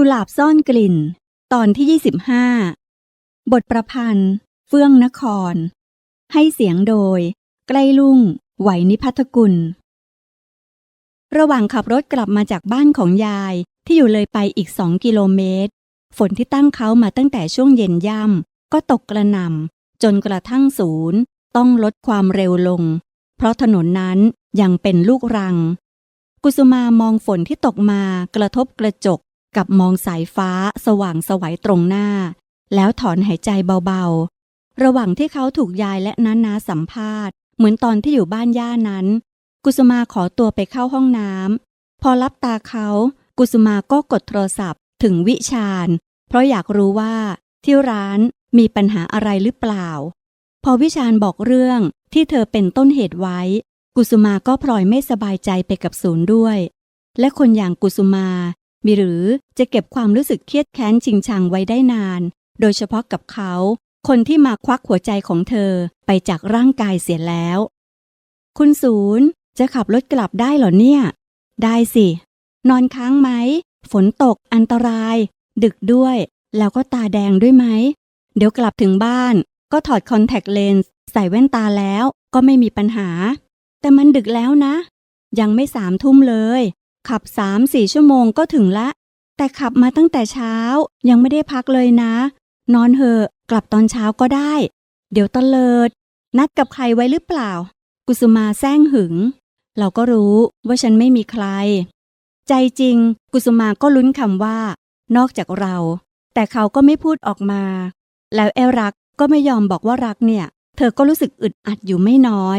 กุหลาบซ่อนกลิ่น ตอนที่ 25 บทประพันธ์ เฟื่องนคร ให้เสียงโดย ใกล้ลุ่ง ไหวนิพัทกุล ระหว่างขับรถกลับมาจากบ้านของยายที่อยู่เลยไปอีกสองกิโลเมตร ฝนที่ตั้งเขามาตั้งแต่ช่วงเย็นย่ำก็ตกกระหน่ำจนกระทั่งศูนย์ต้องลดความเร็วลง เพราะถนนนั้นยังเป็นลูกรัง กุสุมามองฝนที่ตกมากระทบกระจก กับมองสายฟ้าสว่างสวัยตรงหน้า แล้วถอนหายใจเบาๆ ระหว่างที่เขาถูกยายและน้านาสัมภาษณ์ เหมือนตอนที่อยู่บ้านย่านั้น กุสุมาขอตัวไปเข้าห้องน้ำพอรับตาเขา กุสุมาก็กดโทรศัพท์ถึงวิชาญ เพราะอยากรู้ว่าที่ร้านมีปัญหาอะไรหรือเปล่า พอวิชาญบอกเรื่องที่เธอเป็นต้นเหตุไว้ กุสุมาก็พลอยไม่สบายใจไปกับศูนย์ด้วย และคนอย่างกุสุมา มีหรือจะเก็บความรู้สึกเครียดแค้นชิงชังไว้ได้นาน โดยเฉพาะกับเขา คนที่มาควักหัวใจของเธอไปจากร่างกายเสียแล้ว คุณศูนย์จะขับรถกลับได้หรอเนี่ย ได้สิ นอนค้างไหม ฝนตกอันตราย ดึกด้วย แล้วก็ตาแดงด้วยไหม เดี๋ยวกลับถึงบ้าน ก็ถอดคอนแทคเลนส์ใส่แว่นตาแล้วก็ไม่มีปัญหา แต่มันดึกแล้วนะ ยังไม่สามทุ่มเลย ขับสามสี่ชั่วโมงก็ถึงละ แต่ขับมาตั้งแต่เช้ายังไม่ได้พักเลยนะ นอนเหอะกลับตอนเช้าก็ได้ เดี๋ยวตะเลิด นัดกับใครไว้หรือเปล่า กุสุมาแซงหึง เราก็รู้ว่าฉันไม่มีใคร ใจจริง กุสุมาก็ลุ้นคำว่า นอกจากเรา แต่เขาก็ไม่พูดออกมา แล้วแอรักก็ไม่ยอมบอกว่ารักเนี่ย เธอก็รู้สึกอึดอัดอยู่ไม่น้อย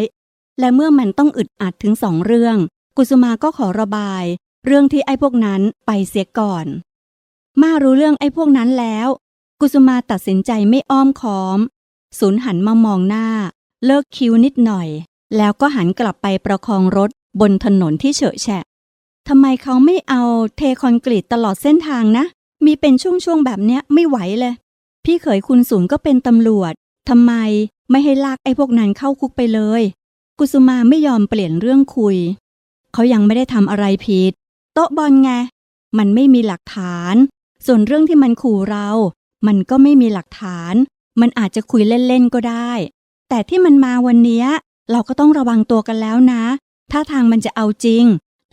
และเมื่อมันต้องอึดอัดถึงสองเรื่อง กุสุมาก็ขอระบาย เรื่องที่ไอ้พวกนั้นไปเสียก่อน มารู้เรื่องไอ้พวกนั้นแล้ว กุสุมาตัดสินใจไม่อ้อมค้อมศูนย์หันมามองหน้า เลิกคิ้วนิดหน่อย แล้วก็หันกลับไปประคองรถบนถนนที่เฉอะแฉะทำไมเขาไม่เอาเทคอนกรีตตลอดเส้นทางนะ มีเป็นช่วงๆแบบเนี้ยไม่ไหวเลย พี่เขยคุณศูนย์ก็เป็นตำรวจทำไมไม่ให้ลากไอ้พวกนั้นเข้าคุกไปเลย กุสุมาไม่ยอมเปลี่ยนเรื่องคุย เขายังไม่ได้ทำอะไรผิด โต๊ะบอลไง มันไม่มีหลักฐาน ส่วนเรื่องที่มันขู่เรา มันก็ไม่มีหลักฐาน มันอาจจะคุยเล่น ๆ ก็ได้ แต่ที่มันมาวันนี้เราก็ต้องระวังตัวกันแล้วนะ ถ้าทางมันจะเอาจริง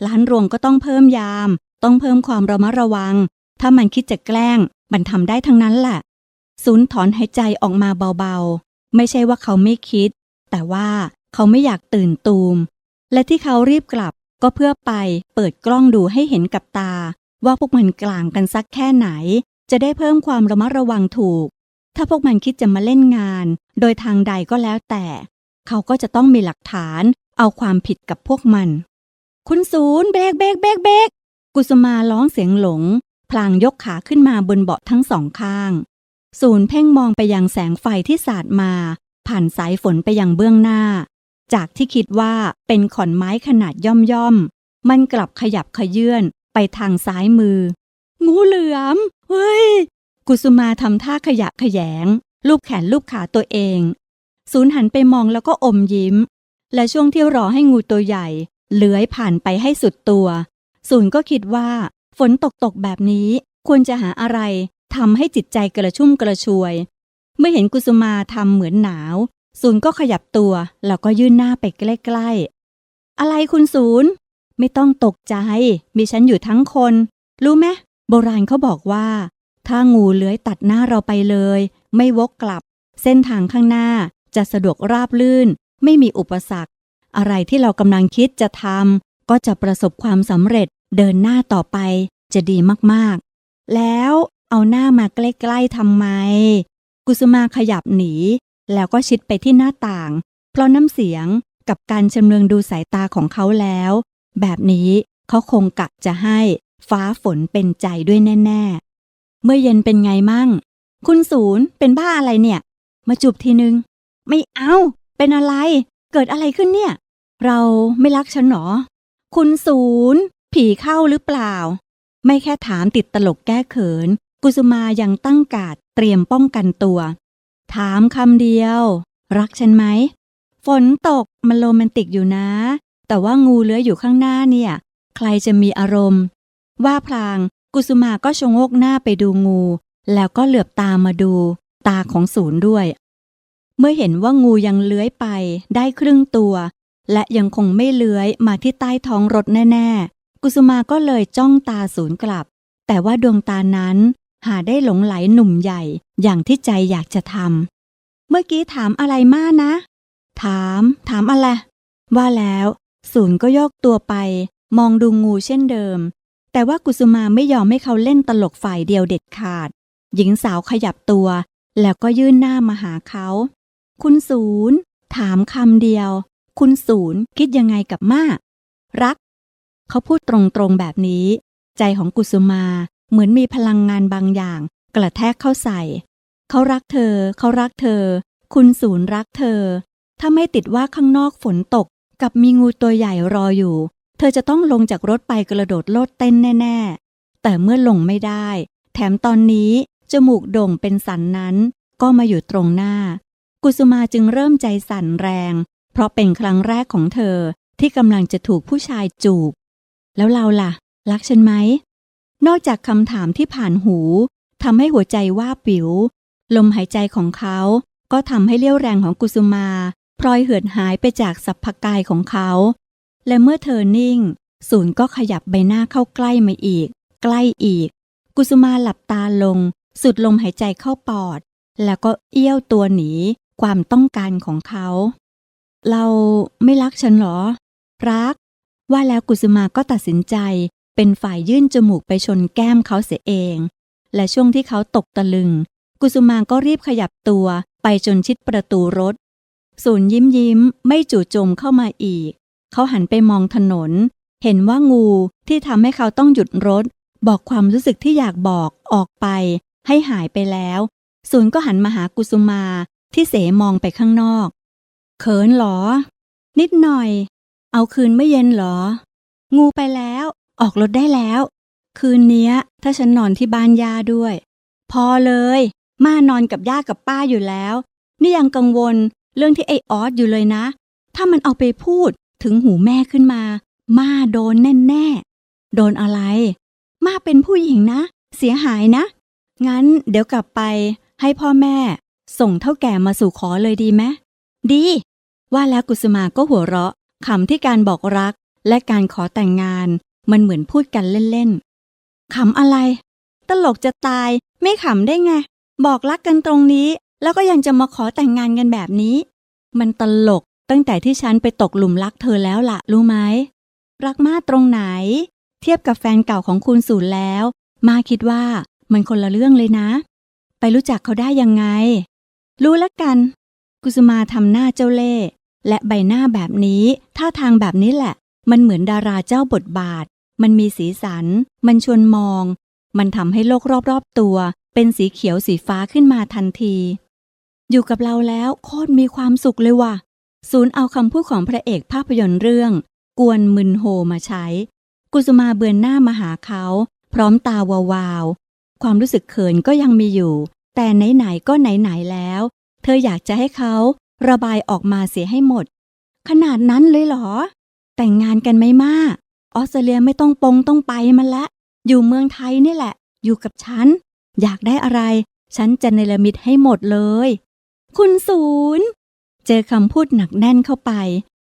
ร้านรวงก็ต้องเพิ่มยาม ต้องเพิ่มความระมัดระวัง ถ้ามันคิดจะแกล้ง มันทำได้ทั้งนั้นแหละศูนย์ถอนหายใจออกมาเบาๆ ไม่ใช่ว่าเขาไม่คิด แต่ว่าเขาไม่อยากตื่นตูม และที่เขารีบกลับ ก็เพื่อไปเปิดกล้องดูให้เห็นกับตา ว่าพวกมันกลางกันสักแค่ไหน จะได้เพิ่มความระมัดระวังถูก ถ้าพวกมันคิดจะมาเล่นงาน โดยทางใดก็แล้วแต่ เขาก็จะต้องมีหลักฐาน เอาความผิดกับพวกมัน คุณศูนย์เบกเบกเบกเบกกุสมาร้องเสียงหลง พลางยกขาขึ้นมาบนเบาะทั้งสองข้าง ศูนย์เพ่งมองไปยังแสงไฟที่สาดมา ผ่านสายฝนไปยังเบื้องหน้า จากที่คิดว่าเป็นขอนไม้ขนาดย่อมย่อมๆ มันกลับขยับขยื่นไปทางซ้ายมือ งูเหลือม เฮ้ย กุสุมาทำท่าขยะขยง ลูบแขนลูบขาตัวเอง ศูนย์หันไปมองแล้วก็อมยิ้ม และช่วงที่รอให้งูตัวใหญ่ เลื้อยผ่านไปให้สุดตัว ศูนย์ก็คิดว่า ฝนตกตกแบบนี้ควรจะหาอะไรทำให้จิตใจกระชุ่มกระชวย เมื่อเห็นกุสุมาทำเหมือนหนาว ศูนย์ก็ขยับตัว แล้วก็ยื่นหน้าไปใกล้ๆ อะไรคุณศูนย์ ไม่ต้องตกใจ มีฉันอยู่ทั้งคน รู้ไหมโบราณเขาบอกว่า ถ้างูเลื้อยตัดหน้าเราไปเลย ไม่วกกลับ เส้นทางข้างหน้าจะสะดวกราบลื่น ไม่มีอุปสรรค อะไรที่เรากำลังคิดจะทำก็จะประสบความสำเร็จเดินหน้าต่อไปจะดีมากๆ แล้วเอาหน้ามาใกล้ๆทำไม กุสุมาขยับหนี แล้วก็ชิดไปที่หน้าต่าง เพราะน้ำเสียงกับการชำเลืองดูสายตาของเขาแล้ว แบบนี้เขาคงกะจะให้ฟ้าฝนเป็นใจด้วยแน่ ๆ เมื่อเย็นเป็นไงมั่ง คุณศูนย์เป็นบ้าอะไรเนี่ย มาจูบทีนึง ไม่เอา เป็นอะไร เกิดอะไรขึ้นเนี่ย เราไม่รักฉันหรอ คุณศูนย์ ผีเข้าหรือเปล่า ไม่แค่ถามติดตลกแก้เขิน กุสุมายังตั้งกาดเตรียมป้องกันตัว ถามคำเดียว รักฉันไหม ฝนตกมันโรแมนติกอยู่นะ แต่ว่างูเลื้อยอยู่ข้างหน้าเนี่ย ใครจะมีอารมณ์ ว่าพลางกุสุมาก็ชงกหน้าไปดูงู แล้วก็เหลือบตามมาดู ตาของศูนย์ด้วย เมื่อเห็นว่างูยังเลื้อยไปได้ครึ่งตัว และยังคงไม่เลื้อยมาที่ใต้ท้องรถแน่ ๆ กุสุมาก็เลยจ้องตาศูนย์กลับ แต่ว่าดวงตานั้น หาได้หลงไหลหนุ่มใหญ่อย่างที่ใจอยากจะทำเมื่อกี้ถามอะไรมานะ ถาม ถามอะไร ว่าแล้ว ศูนย์ก็โยกตัวไป มองดูงูเช่นเดิม แต่ว่ากุสุมาไม่ยอมให้เขาเล่นตลกฝ่ายเดียวเด็ดขาด หญิงสาวขยับตัว แล้วก็ยื่นหน้ามาหาเขา คุณศูนย์ถามคำเดียว คุณศูนย์คิดยังไงกับมารัก เขาพูดตรงๆแบบนี้ ใจของกุสุมา เหมือนมีพลังงานบางอย่าง กระแทกเข้าใส่ เขารักเธอ เขารักเธอ คุณศูนย์รักเธอ ถ้าไม่ติดว่าข้างนอกฝนตก กับมีงูตัวใหญ่รออยู่ เธอจะต้องลงจากรถไปกระโดดโลดเต้นแน่ ๆ แต่เมื่อลงไม่ได้ แถมตอนนี้จมูกโด่งเป็นสันนั้น ก็มาอยู่ตรงหน้า กุสุมาจึงเริ่มใจสั่นแรง เพราะเป็นครั้งแรกของเธอที่กำลังจะถูกผู้ชายจูบ แล้วเราล่ะ รักฉันไหม นอกจากคำถามที่ผ่านหูทำให้หัวใจว่าบวิวลมหายใจของเขา ก็ทำให้เลี้ยวแรงของกุสุมาพลอยเหือดหายไปจากสัพพกายของเขา และเมื่อเธอนิ่ง ศูนย์ก็ขยับใบหน้าเข้าใกล้มาอีก ใกล้อีก กุสุมาหลับตาลง สุดลมหายใจเข้าปอด แล้วก็เอี้ยวตัวหนี ความต้องการของเขา เราไม่รักฉันหรอ รัก ว่าแล้วกุสุมาก็ตัดสินใจ เป็นฝ่ายยื่นจมูกไปชนแก้มเขาเสียเอง และช่วงที่เขาตกตะลึง กุสุมาก็รีบขยับตัวไปจนชิดประตูรถ ศูนย์ยิ้มยิ้มไม่จู่โจมเข้ามาอีก เขาหันไปมองถนน เห็นว่างูที่ทำให้เขาต้องหยุดรถ บอกความรู้สึกที่อยากบอกออกไป ให้หายไปแล้ว ศูนย์ก็หันมาหากุสุมาที่เสมองไปข้างนอก เขินเหรอ นิดหน่อย เอาคืนไม่เย็นเหรอ งูไปแล้ว ออกรถได้แล้ว คืนเนี้ยถ้าฉันนอนที่บ้านย่าด้วย พอเลยมานอนกับย่ากับป้าอยู่แล้ว นี่ยังกังวลเรื่องที่ไอออสอยู่เลยนะ ถ้ามันเอาไปพูดถึงหูแม่ขึ้นมา ม่าโดนแน่ๆ โดนอะไร ม่าเป็นผู้หญิงนะ เสียหายนะ งั้นเดี๋ยวกลับไปให้พ่อแม่ ส่งเท่าแก่มาสู่ขอเลยดีไหมดี ว่าแล้วกุสุมาก็หัวเราะคำที่การบอกรักและการขอแต่งงาน มันเหมือนพูดกันเล่นๆขำอะไร ตลกจะตาย ไม่ขำได้ไง บอกรักกันตรงนี้ แล้วก็ยังจะมาขอแต่งงานกันแบบนี้ มันตลกตั้งแต่ที่ฉันไปตกหลุมรักเธอแล้วล่ะ รู้ไหม รักมาตรงไหน เทียบกับแฟนเก่าของคุณสูนแล้ว มาคิดว่ามันคนละเรื่องเลยนะ ไปรู้จักเขาได้ยังไง รู้แล้วกัน กุสุมาทำหน้าเจ้าเล่ห์และใบหน้าแบบนี้ท่าทางแบบนี้แหละ มันเหมือนดาราเจ้าบทบาท มันมีสีสัน มันชวนมอง มันทำให้โลกรอบๆตัว เป็นสีเขียวสีฟ้าขึ้นมาทันที อยู่กับเราแล้วโคตรมีความสุขเลยว่ะ ศูนย์เอาคำพูดของพระเอกภาพยนตร์เรื่อง กวนมึนโฮมาใช้ กุสุมาเบือนหน้ามาหาเขา พร้อมตาวาวๆความรู้สึกเขินก็ยังมีอยู่ แต่ไหนๆก็ไหนๆแล้ว เธออยากจะให้เขาระบายออกมาเสียให้หมด ขนาดนั้นเลยเหรอ แต่งงานกันไหม่มาก ออสเตรเลียไม่ต้องปงต้องไปมันละ อยู่เมืองไทยนี่แหละ อยู่กับฉัน อยากได้อะไร ฉันจะเนรมิตให้หมดเลย คุณศูนย์ เจอคำพูดหนักแน่นเข้าไป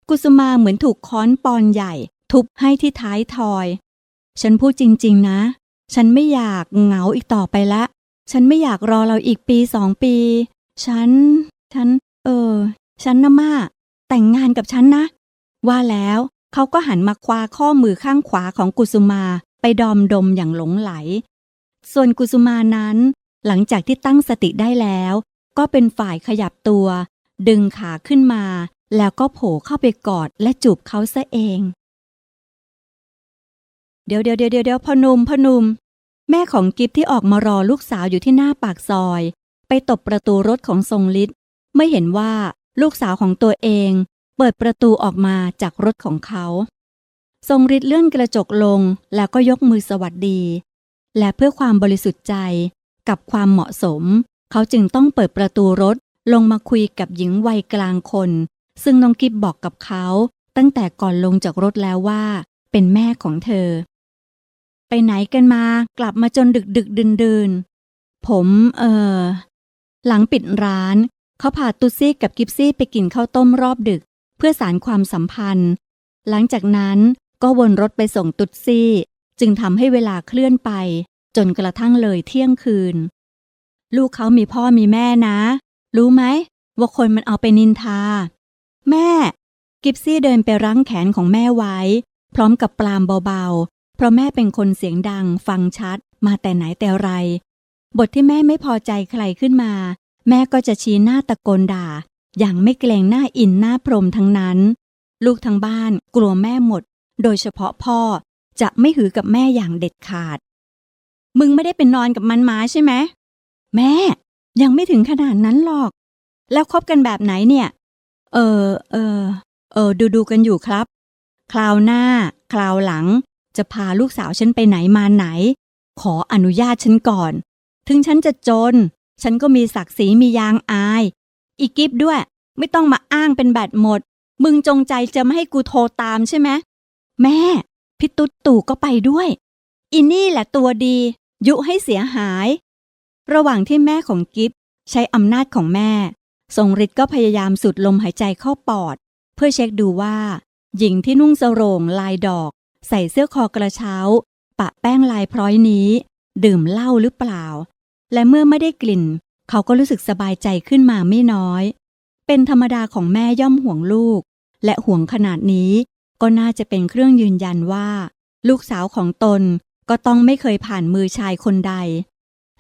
กุสุมาเหมือนถูกค้อนปอนใหญ่ ทุบให้ที่ท้ายทอย ฉันพูดจริง ๆ นะ ฉันไม่อยากเหงาอีกต่อไปละ ฉันไม่อยากรอเราอีกปีสองปี ฉัน ฉัน เออ ฉันนะมาแต่งงานกับฉันนะ ว่าแล้ว เขาก็หันมาคว้าข้อมือข้างขวาของกุสุมาไปดอมดมอย่างหลงไหล ส่วนกุสุมานั้น หลังจากที่ตั้งสติได้แล้ว ก็เป็นฝ่ายขยับตัว ดึงขาขึ้นมา แล้วก็โผล่เข้าไปกอดและจูบเขาซะเอง เดี๋ยวเดี๋ยวเดี๋ยวเดี๋ยวพนุมพนุม แม่ของกิฟที่ออกมารอลูกสาวอยู่ที่หน้าปากซอย ไปตบประตูรถของทรงฤทธิ์ไม่เห็นว่าลูกสาวของตัวเอง เปิดประตูออกมาจากรถของเขา ทรงฤทธิ์เลื่อนกระจกลงแล้วก็ยกมือสวัสดี และเพื่อความบริสุทธิ์ใจกับความเหมาะสม เขาจึงต้องเปิดประตูรถลงมาคุยกับหญิงวัยกลางคน ซึ่งน้องกิฟบอกกับเขาตั้งแต่ก่อนลงจากรถแล้วว่า เป็นแม่ของเธอ ไปไหนกันมากลับมาจนดึกดึกดื่นดื่นผมเออหลังปิดร้าน เขาพาตุซี่กับกิฟซี่ไปกินข้าวต้มรอบดึก เพื่อสารความสัมพันธ์ หลังจากนั้นก็วนรถไปส่งตุดซี่ จึงทำให้เวลาเคลื่อนไป จนกระทั่งเลยเที่ยงคืน ลูกเขามีพ่อมีแม่นะ รู้ไหมว่าคนมันเอาไปนินทา แม่ กิฟซี่เดินไปรั้งแขนของแม่ไว้ พร้อมกับปลามเบาๆ เพราะแม่เป็นคนเสียงดัง ฟังชัด มาแต่ไหนแต่ไร บทที่แม่ไม่พอใจใครขึ้นมา แม่ก็จะชี้หน้าตะโกนด่า อย่างไม่เกรงหน้าอินหน้าพรมทั้งนั้น ลูกทั้งบ้านกลัวแม่หมด โดยเฉพาะพ่อจะไม่หือกับแม่อย่างเด็ดขาด มึงไม่ได้เป็นนอนกับมันมาใช่ไหมแม่ ยังไม่ถึงขนาดนั้นหรอก แล้วคบกันแบบไหนเนี่ย เออเออเออดูดูกันอยู่ครับ คราวหน้า คราวหลัง จะพาลูกสาวฉันไปไหนมาไหน ขออนุญาตฉันก่อน ถึงฉันจะจน ฉันก็มีศักดิ์ศรีมียางอาย อีกิฟด้วย ไม่ต้องมาอ้างเป็นแบตหมด มึงจงใจจะไม่ให้กูโทรตามใช่ไหมแม่พี่ตุ๊ดตู่ก็ไปด้วย อินี่แหละตัวดี ยุให้เสียหาย ระหว่างที่แม่ของกิฟใช้อำนาจของแม่ทรงฤทธิ์ก็พยายามสูดลมหายใจเข้าปอด เพื่อเช็คดูว่า หญิงที่นุ่งสโรงลายดอก ใส่เสื้อคอกระเช้า ปะแป้งลายพร้อยนี้ ดื่มเหล้าหรือเปล่า และเมื่อไม่ได้กลิ่น เขาก็รู้สึกสบายใจขึ้นมาไม่น้อย เป็นธรรมดาของแม่ย่อมห่วงลูก และห่วงขนาดนี้ ก็น่าจะเป็นเครื่องยืนยันว่า ลูกสาวของตนก็ต้องไม่เคยผ่านมือชายคนใด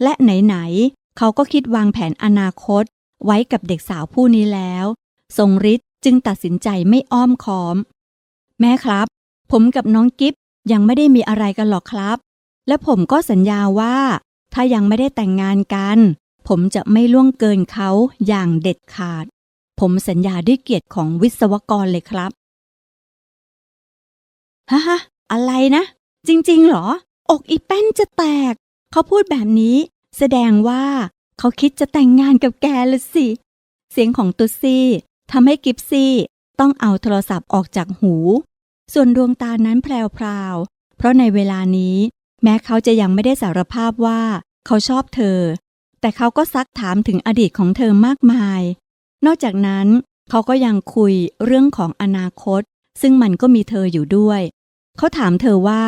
และไหนๆเขาก็คิดวางแผนอนาคต ไว้กับเด็กสาวผู้นี้แล้วทรงฤทธิ์จึงตัดสินใจไม่อ้อมค้อม แม่ครับ ผมกับน้องกิฟยังไม่ได้มีอะไรกันหรอกครับ และผมก็สัญญาว่า ถ้ายังไม่ได้แต่งงานกัน ผมจะไม่ล่วงเกินเขาอย่างเด็ดขาด ผมสัญญาด้วยเกียรติของวิศวกรเลยครับฮะฮะอะไรนะ จริงๆเหรอ อกอีแป้นจะแตก เขาพูดแบบนี้ แสดงว่าเขาคิดจะแต่งงานกับแกละสิ เสียงของตุซี่ทำให้กิฟซี่ต้องเอาโทรศัพท์ออกจากหู ส่วนดวงตานั้นแพรวๆ เพราะในเวลานี้ แม้เขาจะยังไม่ได้สารภาพว่า เขาชอบเธอ แต่เขาก็ซักถามถึงอดีตของเธอมากมาย นอกจากนั้นเขาก็ยังคุยเรื่องของอนาคต ซึ่งมันก็มีเธออยู่ด้วย เขาถามเธอว่า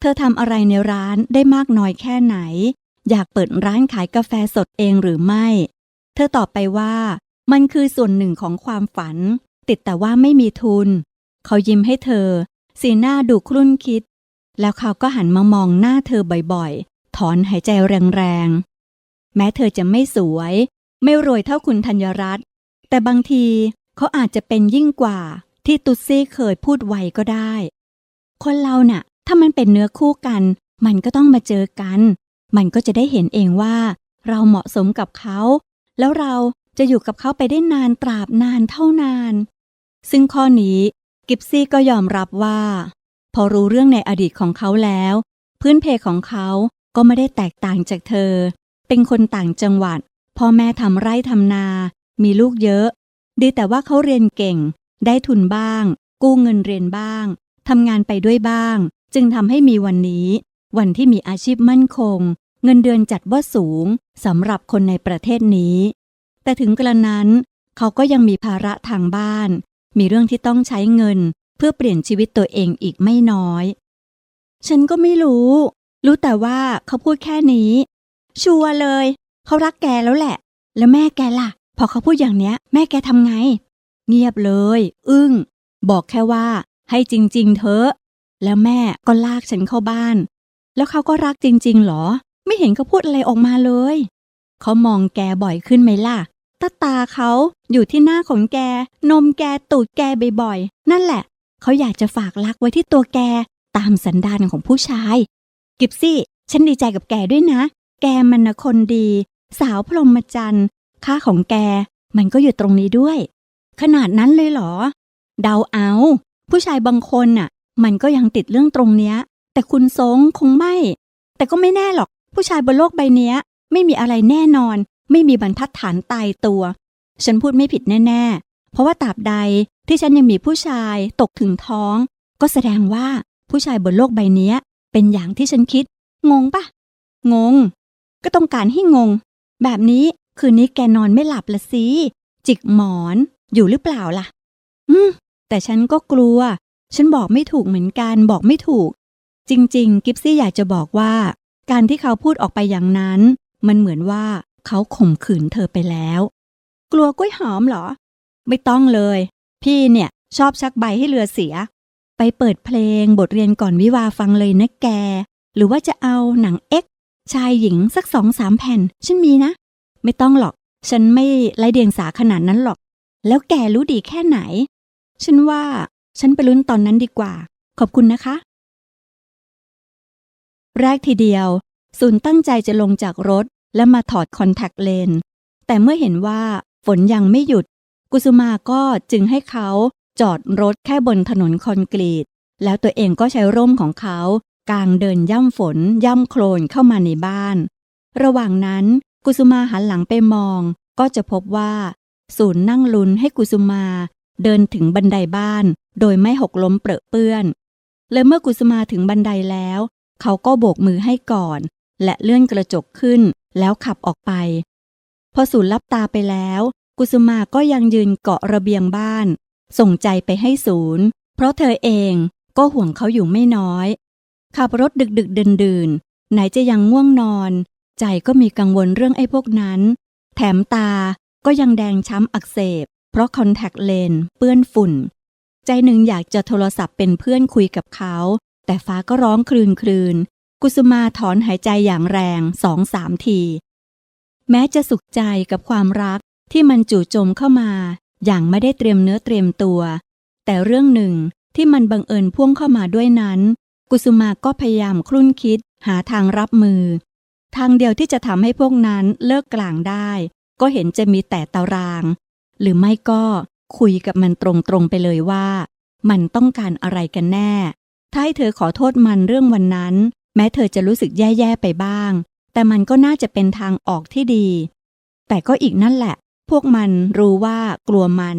เธอทำอะไรในร้านได้มากน้อยแค่ไหน อยากเปิดร้านขายกาแฟสดเองหรือไม่ เธอตอบไปว่า มันคือส่วนหนึ่งของความฝัน ติดแต่ว่าไม่มีทุน เขายิ้มให้เธอ สีหน้าดูครุ่นคิด แล้วเขาก็หันมามองหน้าเธอบ่อยๆ ถอนหายใจแรงๆ แม้เธอจะไม่สวย ไม่รวยเท่าคุณธัญรัตน์แต่บางทีเขาอาจจะเป็นยิ่งกว่าที่ตุซี่เคยพูดไว้ก็ได้ คนเราน่ะ ถ้ามันเป็นเนื้อคู่กัน มันก็ต้องมาเจอกัน มันก็จะได้เห็นเองว่า เราเหมาะสมกับเขา แล้วเราจะอยู่กับเขาไปได้นานตราบนานเท่านาน ซึ่งข้อนี้กิฟซี่ก็ยอมรับว่า พอรู้เรื่องในอดีตของเขาแล้ว พื้นเพของเขาก็ไม่ได้แตกต่างจากเธอ เป็นคนต่างจังหวัด พ่อแม่ทำไร่ทำนา มีลูกเยอะ ดีแต่ว่าเขาเรียนเก่ง ได้ทุนบ้าง กู้เงินเรียนบ้างทำงานไปด้วยบ้าง จึงทำให้มีวันนี้ วันที่มีอาชีพมั่นคง เงินเดือนจัดว่าสูงสำหรับคนในประเทศนี้ แต่ถึงกระนั้น เขาก็ยังมีภาระทางบ้าน มีเรื่องที่ต้องใช้เงิน เพื่อเปลี่ยนชีวิตตัวเองอีกไม่น้อย ฉันก็ไม่รู้ รู้แต่ว่าเขาพูดแค่นี้ ชัวร์เลย เขารักแกแล้วแหละ แล้วแม่แกล่ะ พอเขาพูดอย่างเนี้ย แม่แกทำไง เงียบเลย อึ้ง บอกแค่ว่า ให้จริง ๆ เถอะ แล้วแม่ก็ลากฉันเข้าบ้าน แล้วเขาก็รักจริง ๆ หรอ ไม่เห็นเขาพูดอะไรออกมาเลย เขามองแกบ่อยขึ้นไหมล่ะตาตาเขาอยู่ที่หน้าของแก นมแกตูดแกบ่อยๆ นั่นแหละ เขาอยากจะฝากรักไว้ที่ตัวแก ตามสันดานของผู้ชาย กิฟซี่ ฉันดีใจกับแกด้วยนะ แกมันนะคนดี สาวพรหมจรรย์ค่าของแก มันก็อยู่ตรงนี้ด้วย ขนาดนั้นเลยเหรอ เดาเอา ผู้ชายบางคนน่ะ มันก็ยังติดเรื่องตรงเนี้ย แต่คุณทรงคงไม่ แต่ก็ไม่แน่หรอก ผู้ชายบนโลกใบเนี้ย ไม่มีอะไรแน่นอน ไม่มีบรรทัดฐานตายตัว ฉันพูดไม่ผิดแน่ ๆ เพราะว่าตราบใดที่ฉันยังมีผู้ชายตกถึงท้อง ก็แสดงว่าผู้ชายบนโลกใบนี้เป็นอย่างที่ฉันคิด งงปะงง ก็ต้องการให้งง แบบนี้คืนนี้แกนอนไม่หลับละสิ จิกหมอนอยู่หรือเปล่าล่ะ อืม แต่ฉันก็กลัว ฉันบอกไม่ถูกเหมือนกันบอกไม่ถูก จริง ๆ กิฟซี่อยากจะบอกว่า การที่เขาพูดออกไปอย่างนั้น มันเหมือนว่าเขาข่มขืนเธอไปแล้ว กลัวกล้วยหอมเหรอ ไม่ต้องเลย พี่เนี่ย ชอบชักใบให้เรือเสีย ไปเปิดเพลงบทเรียนก่อนวิวาฟังเลยนะแก หรือว่าจะเอาหนังเอ็ก ชายหญิงสักสองสามแผ่น ฉันมีนะ ไม่ต้องหรอก ฉันไม่ไรเดียงสาขนาดนั้นหรอก แล้วแกรู้ดีแค่ไหน ฉันว่าฉันไปลุ้นตอนนั้นดีกว่า ขอบคุณนะคะ แรกทีเดียว ศูนย์ตั้งใจจะลงจากรถและมาถอดคอนแทคเลนส์แต่เมื่อเห็นว่าฝนยังไม่หยุด กุสุมาก็จึงให้เขาจอดรถแค่บนถนนคอนกรีต แล้วตัวเองก็ใช้ร่มของเขา กลางเดินย่ำฝนย่ำโคลนเข้ามาในบ้าน ระหว่างนั้นกุสุมาหันหลังไปมอง ก็จะพบว่า ศูนย์นั่งลุ้นให้กุสุมา เดินถึงบันไดบ้าน โดยไม่หกล้มเปรอะเปื้อน และเมื่อกุสุมาถึงบันไดแล้ว เขาก็โบกมือให้ก่อน และเลื่อนกระจกขึ้นแล้วขับออกไป พอศูนย์ลับตาไปแล้ว กุสุมาก็ยังยืนเกาะระเบียงบ้าน ส่งใจไปให้ศูนย์ เพราะเธอเองก็ห่วงเขาอยู่ไม่น้อย ขับรถดึกดึกเดินดื่นๆไหนจะยังง่วงนอน ใจก็มีกังวลเรื่องไอ้พวกนั้น แถมตาก็ยังแดงช้ำอักเสบ เพราะคอนแทคเลนเปื้อนฝุ่น ใจหนึ่งอยากจะโทรศัพท์เป็นเพื่อนคุยกับเขา แต่ฟ้าก็ร้องคลืนคลืนกุสุมาถอนหายใจอย่างแรงสองสามที แม้จะสุขใจกับความรักที่มันจู่โจมเข้ามา อย่างไม่ได้เตรียมเนื้อเตรียมตัว แต่เรื่องหนึ่งที่มันบังเอิญพ่วงเข้ามาด้วยนั้น กุสุมาก็พยายามครุ่นคิดหาทางรับมือ ทางเดียวที่จะทำให้พวกนั้นเลิกกลางได้ ก็เห็นจะมีแต่ตาราง หรือไม่ก็คุยกับมันตรงๆไปเลยว่า มันต้องการอะไรกันแน่ ถ้าให้เธอขอโทษมันเรื่องวันนั้น แม้เธอจะรู้สึกแย่ๆไปบ้าง แต่มันก็น่าจะเป็นทางออกที่ดี แต่ก็อีกนั่นแหละ พวกมันรู้ว่ากลัวมัน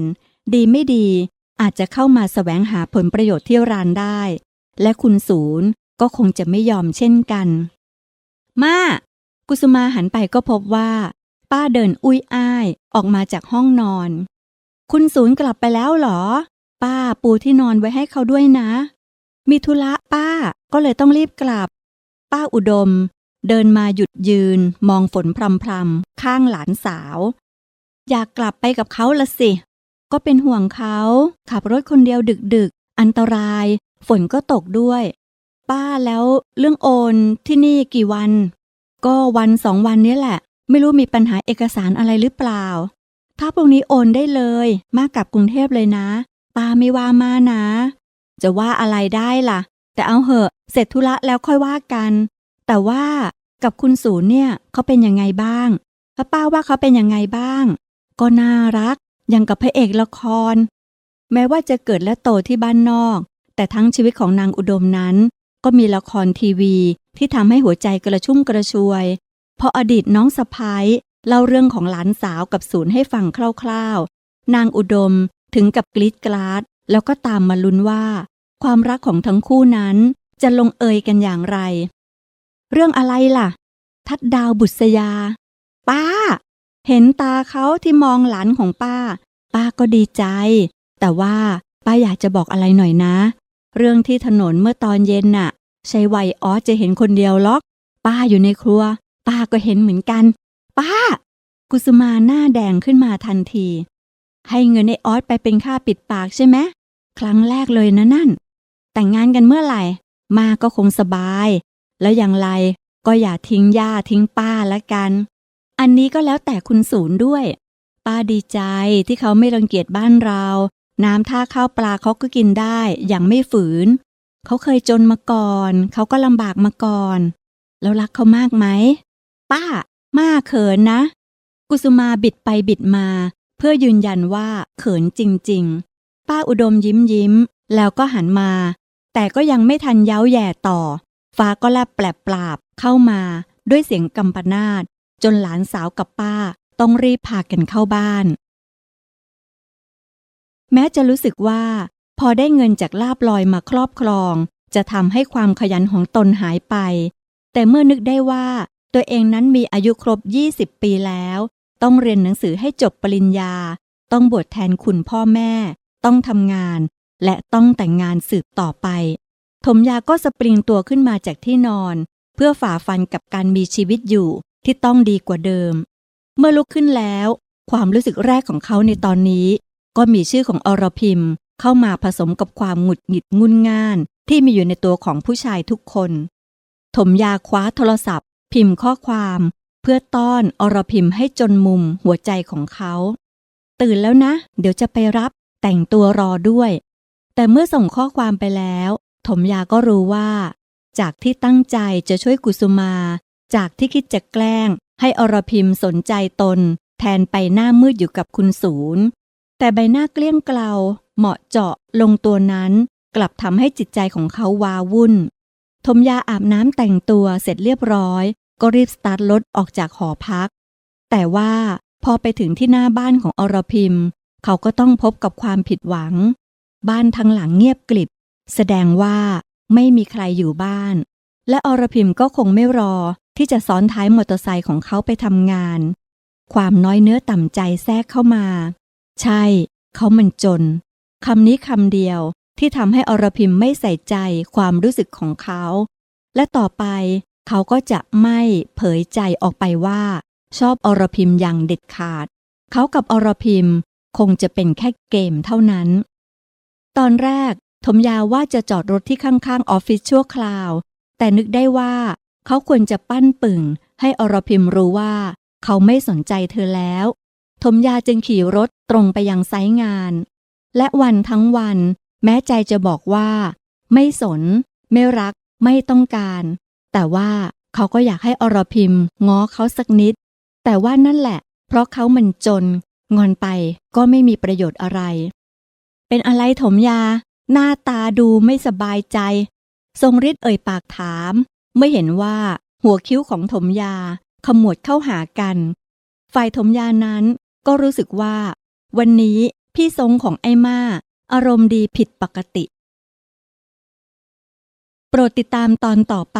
ดีไม่ดี อาจจะเข้ามาแสวงหาผลประโยชน์ที่ร้านได้ และคุณศูนย์ก็คงจะไม่ยอมเช่นกัน มากุสุมาหันไปก็พบว่า ป้าเดินอุ้ยอ้ายออกมาจากห้องนอน คุณศูนย์กลับไปแล้วเหรอ ป้าปูที่นอนไว้ให้เขาด้วยนะ มีธุระป้าก็เลยต้องรีบกลับ ป้าอุดม เดินมาหยุดยืน มองฝนพรำๆข้างหลานสาว อยากกลับไปกับเขาละสิ ก็เป็นห่วงเขา ขับรถคนเดียวดึกๆ อันตราย ฝนก็ตกด้วย ป้าแล้วเรื่องโอนที่นี่กี่วัน ก็วันสองวันนี้แหละ ไม่รู้มีปัญหาเอกสารอะไรหรือเปล่า ถ้าพรุ่งนี้โอนได้เลย มากลับกรุงเทพเลยนะ ป้าไม่ว่ามานะ จะว่าอะไรได้ล่ะ แต่เอาเหอะ เสร็จธุระแล้วค่อยว่ากัน แต่ว่ากับคุณศูนย์เนี่ยเขาเป็นยังไงบ้างถ้าป้าว่าเขาเป็นยังไงบ้าง ก็น่ารัก อยังกับพระเอกละคร แม้ว่าจะเกิดและโตที่บ้านนอก แต่ทั้งชีวิตของนางอุดมนั้น ก็มีละครทีวีที่ทำให้หัวใจกระชุ่มกระชวย พออดีตน้องสะพ้ายเล่าเรื่องของหลานสาวกับศูนย์ให้ฟังคร่าวๆ นางอุดมถึงกับกรีดกราดแล้วก็ตามมาลุ้นว่า ความรักของทั้งคู่นั้นจะลงเอยกันอย่างไร เรื่องอะไรล่ะ ทัดดาวบุษยา ป้า เห็นตาเขาที่มองหลานของป้า ป้าก็ดีใจ แต่ว่าป้าอยากจะบอกอะไรหน่อยนะ เรื่องที่ถนนเมื่อตอนเย็นน่ะใช่วัยออจะเห็นคนเดียวล็อก ป้าอยู่ในครัว ป้าก็เห็นเหมือนกัน ป้า กุสุมาหน้าแดงขึ้นมาทันที ให้เงินไอออสไปเป็นค่าปิดปากใช่ไหมครั้งแรกเลยนะนั่น แต่งงานกันเมื่อไหร่ มาก็คงสบาย แล้วอย่างไรก็อย่าทิ้งย่าทิ้งป้าละกัน อันนี้ก็แล้วแต่คุณศูนย์ด้วย ป้าดีใจที่เขาไม่รังเกียจบ้านเรา น้ำท่าข้าวปลาเขาก็กินได้อย่างไม่ฝืน เขาเคยจนมาก่อน เขาก็ลำบากมาก่อน แล้วรักเขามากไหม ป้า มาเขินนะ กุสุมาบิดไปบิดมา เพื่อยืนยันว่าเขินจริง ๆ ป้าอุดมยิ้มยิ้ม แล้วก็หันมา แต่ก็ยังไม่ทันเย้าแย่ต่อ ฟ้าก็แลบแปลบปราบเข้ามาด้วยเสียงกำปนาดจนหลานสาวกับป้าต้องรีบพากันเข้าบ้าน แม้จะรู้สึกว่า พอได้เงินจากลาบลอยมาครอบครอง จะทำให้ความขยันของตนหายไป แต่เมื่อนึกได้ว่า ตัวเองนั้นมีอายุครบ 20 ปีแล้ว ต้องเรียนหนังสือให้จบปริญญา ต้องบวชแทนคุณพ่อแม่ ต้องทำงาน และต้องแต่งงานสืบต่อไป ถมยาก็สปริงตัวขึ้นมาจากที่นอน เพื่อฝ่าฟันกับการมีชีวิตอยู่ที่ต้องดีกว่าเดิม เมื่อลุกขึ้นแล้ว ความรู้สึกแรกของเขาในตอนนี้ ก็มีชื่อของอรพิมพ์เข้ามาผสมกับความหงุดหงิดงุนง่าน ที่มีอยู่ในตัวของผู้ชายทุกคน ถมยาคว้าโทรศัพท์ พิมพ์ข้อความ เพื่อต้อนอรพิมพ์ให้จนมุมหัวใจของเขา ตื่นแล้วนะ เดี๋ยวจะไปรับ แต่งตัวรอด้วย แต่เมื่อส่งข้อความไปแล้ว ถมยาก็รู้ว่า จากที่ตั้งใจจะช่วยกุสุมา จากที่คิดจะแกล้ง ให้อรพิมพ์สนใจตน แทนไปหน้ามืดอยู่กับคุณศูนย์ แต่ใบหน้าเกลี้ยงเกลาเหมาะเจาะลงตัวนั้น กลับทำให้จิตใจของเขาวาวุ่น ทมยาอาบน้ำแต่งตัวเสร็จเรียบร้อย ก็รีบสตาร์ทรถออกจากหอพัก แต่ว่าพอไปถึงที่หน้าบ้านของอรพิมเขาก็ต้องพบกับความผิดหวัง บ้านทั้งหลังเงียบกลิบ แสดงว่าไม่มีใครอยู่บ้าน และอรพิมก็คงไม่รอที่จะซ้อนท้ายมอเตอร์ไซค์ของเขาไปทำงาน ความน้อยเนื้อต่ำใจแทรกเข้ามา ใช่ เขามันจนคำนี้คำเดียวที่ทำให้อรพิมไม่ใส่ใจความรู้สึกของเขา และต่อไปเขาก็จะไม่เผยใจออกไปว่า ชอบอรพิมอย่างเด็ดขาด เขากับอรพิมคงจะเป็นแค่เกมเท่านั้น ตอนแรกถมยาว่าจะจอดรถที่ข้างๆออฟฟิศชั่วคราว แต่นึกได้ว่าเขาควรจะปั้นปึ่งให้อรพิมรู้ว่า เขาไม่สนใจเธอแล้ว ถมยาจึงขี่รถตรงไปยังไซต์งาน และวันทั้งวัน แม้ใจจะบอกว่า ไม่สน ไม่รัก ไม่ต้องการ แต่ว่าเขาก็อยากให้อรพิมง้อเขาสักนิด แต่ว่านั่นแหละ เพราะเขามันจน งอนไปก็ไม่มีประโยชน์อะไร เป็นอะไรถมยา หน้าตาดูไม่สบายใจ ทรงฤทธิ์เอ่ยปากถามเมื่อเห็นว่าหัวคิ้วของถมยาขมวดเข้าหากัน ฝ่ายถมยานั้น ก็รู้สึกว่า วันนี้พี่ทรงของไอ้มาอารมณ์ดีผิดปกติ โปรดติดตามตอนต่อไป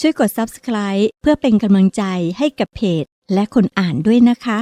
ช่วยกด Subscribe เพื่อเป็นกำลังใจให้กับเพจและคนอ่านด้วยนะคะ